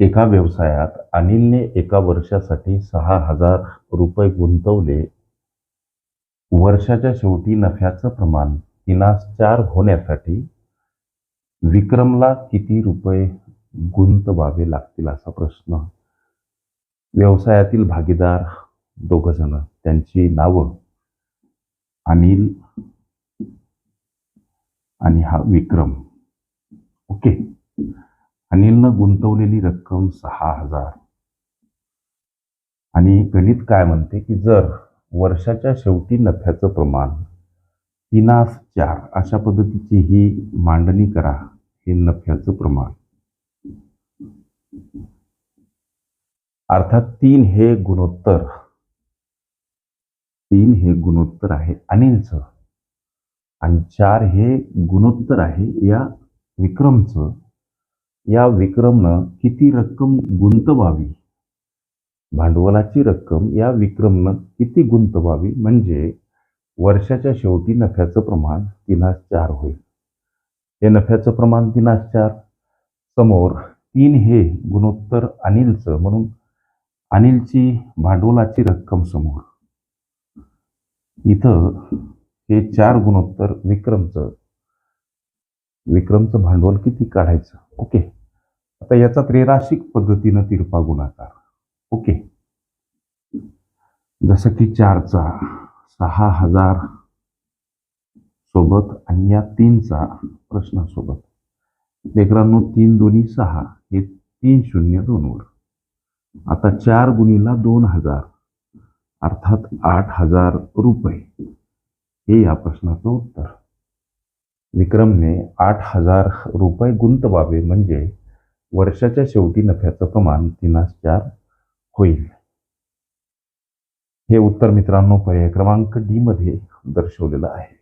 एका व्यवसायात अनिलने एका वर्षासाठी सहा हजार रुपये गुंतवले. वर्षाच्या शेवटी नफ्याचं प्रमाण तिनास चार होण्यासाठी विक्रमला किती रुपये गुंतवावे लागतील असा प्रश्न. व्यवसायातील भागीदार दोघजण त्यांची नावं अनिल आणि हा विक्रम. ओके. अनिलनं गुंतवलेली रक्कम सहा हजार. आणि गणित काय म्हणते की जर वर्षाच्या शेवटी नफ्याचं प्रमाण तिनास चार अशा पद्धतीची ही मांडणी करा हे नफ्याचं प्रमाण. अर्थात तीन हे गुणोत्तर. तीन हे गुणोत्तर आहे अनिलचं. आणि चार हे गुणोत्तर आहे या विक्रमचं. या विक्रमनं किती रक्कम गुंतवावी? भांडवलाची रक्कम या विक्रमनं किती गुंतवावी? म्हणजे वर्षाच्या शेवटी नफ्याचं प्रमाण तिनास चार होईल. हे नफ्याचं प्रमाण तिनास चार. समोर तीन हे गुणोत्तर अनिलचं म्हणून अनिलची भांडवलाची रक्कम समोर. इथं हे चार गुणोत्तर विक्रमचं विक्रमचं भांडवल किती काढायचं? ओके. आता याचा त्रैराशिक पद्धतीनं तिरपा गुणाकार. ओके. जसं की चारचा सहा हजार सोबत आणि या तीनचा प्रश्नासोबत. लेकरांनो तीन दोन्ही सहा हे तीन शून्य दोनवर आता चार गुणीला दोन हजार अर्थात आठ हजार रुपये. हे या प्रश्नाचं उत्तर. विक्रमने आठ हजार रुपये गुंतवावे म्हणजे वर्षाच्या शेवटी नफ्याचं प्रमाण तीनास चार होईल. हे उत्तर मित्रांनो पर्याय क्रमांक डी मध्ये दर्शवलेलं आहे.